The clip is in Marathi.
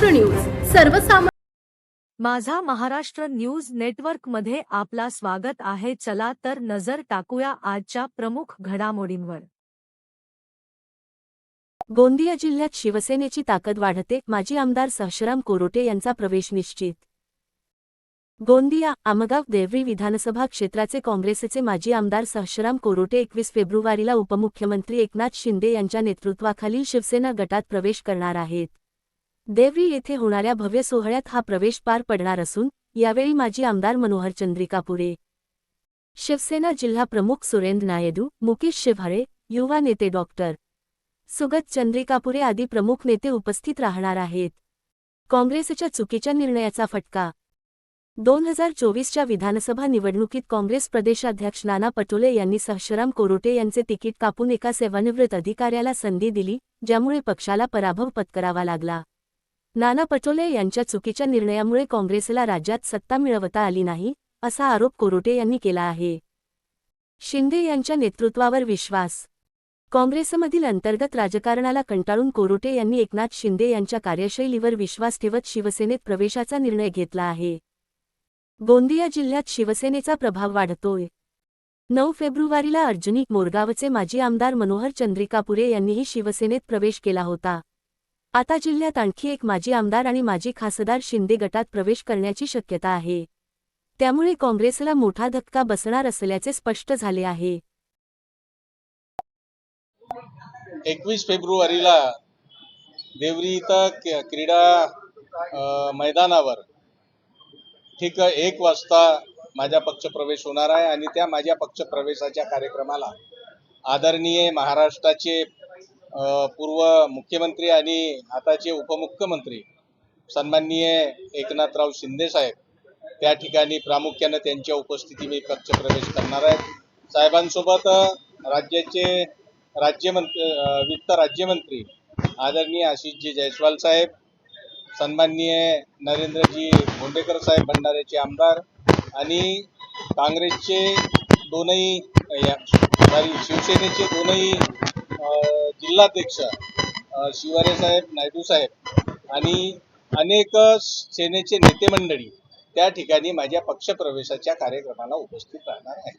महाराष्ट्र न्यूज. सर्वसामान्य माझा महाराष्ट्र न्यूज नेटवर्कमध्ये आपला स्वागत आहे. चला तर नजर टाकूया आजच्या प्रमुख घडामोडींवर. गोंदिया जिल्ह्यात शिवसेनेची ताकद वाढते. माजी आमदार सहशराम कोरोटे यांचा प्रवेश निश्चित. गोंदिया आमगाव देवरी विधानसभा क्षेत्राचे काँग्रेसचे माजी आमदार सहशराम कोरोटे एकवीस फेब्रुवारीला उपमुख्यमंत्री एकनाथ शिंदे यांच्या नेतृत्वाखालील शिवसेना गटात प्रवेश करणार आहेत. देवरी येथे होणाऱ्या भव्य सोहळ्यात हा प्रवेश पार पडणार असून यावेळी माजी आमदार मनोहर चंद्रिकापुरे शिवसेना जिल्हा प्रमुख सुरेंद्र नायडू मुकेश शिभाळे युवा नेते डॉक्टर सुगत चंद्रिकापुरे आदी प्रमुख नेते उपस्थित राहणार आहेत. काँग्रेसच्या चुकीच्या निर्णयाचा फटका. दोन हजार चोवीसच्या विधानसभा निवडणुकीत काँग्रेस प्रदेशाध्यक्ष नाना पटोले यांनी सहशराम कोरोटे यांचे तिकीट कापून एका सेवानिवृत्त अधिकाऱ्याला संधी दिली ज्यामुळे पक्षाला पराभव पत्करावा लागला. नाना पटोले यांच्या चुकीच्या निर्णयामुळे काँग्रेसला राज्यात सत्ता मिळवता आली नाही असा आरोप कोरोटे यांनी केला आहे. शिंदे यांच्या नेतृत्वावर विश्वास. काँग्रेसमधील अंतर्गत राजकारणाला कंटाळून कोरोटे यांनी एकनाथ शिंदे यांच्या कार्यशैलीवर विश्वास ठेवत शिवसेनेत प्रवेशाचा निर्णय घेतला आहे. गोंदिया जिल्ह्यात शिवसेनेचा प्रभाव वाढतोय. नऊ फेब्रुवारीला अर्जुनी मोरगावचे माजी आमदार मनोहर चंद्रिकापुरे यांनीही शिवसेनेत प्रवेश केला होता. आता जिल्ह्यात आणखी एक माजी आमदार आणि माजी खासदार शिंदे गटात प्रवेश करण्याची शक्यता आहे. त्यामुळे काँग्रेसला मोठा धक्का बसणार असल्याचे स्पष्ट झाले आहे. एकवीस फेब्रुवारीला देवरी इथं क्रीडा मैदानावर ठीक एक वाजता माझा पक्षप्रवेश होणार आहे आणि त्या माझ्या पक्षप्रवेशाच्या कार्यक्रमाला आदरणीय महाराष्ट्राचे पूर्व मुख्यमंत्री आणि आताचे उपमुख्यमंत्री सन्माननीय एकनाथराव शिंदे साहेब त्या ठिकाणी प्रामुख्यानं त्यांच्या उपस्थिती मी पक्षप्रवेश करणार आहे. साहेबांसोबत राज्याचे राज्यमंत्री वित्त राज्यमंत्री आदरणीय आशिषजी जयस्वाल साहेब सन्माननीय नरेंद्रजी भोंडेकर साहेब भंडाऱ्याचे आमदार आणि काँग्रेसचे दोनही सॉरी शिवसेनेचे दोनही जिल्हाध्यक्ष शिवारे साहेब नायडू साहेब आणि अनेक सेनेचे नेते मंडळी त्या ठिकाणी माझ्या पक्षप्रवेशाच्या कार्यक्रमाला उपस्थित राहणार आहे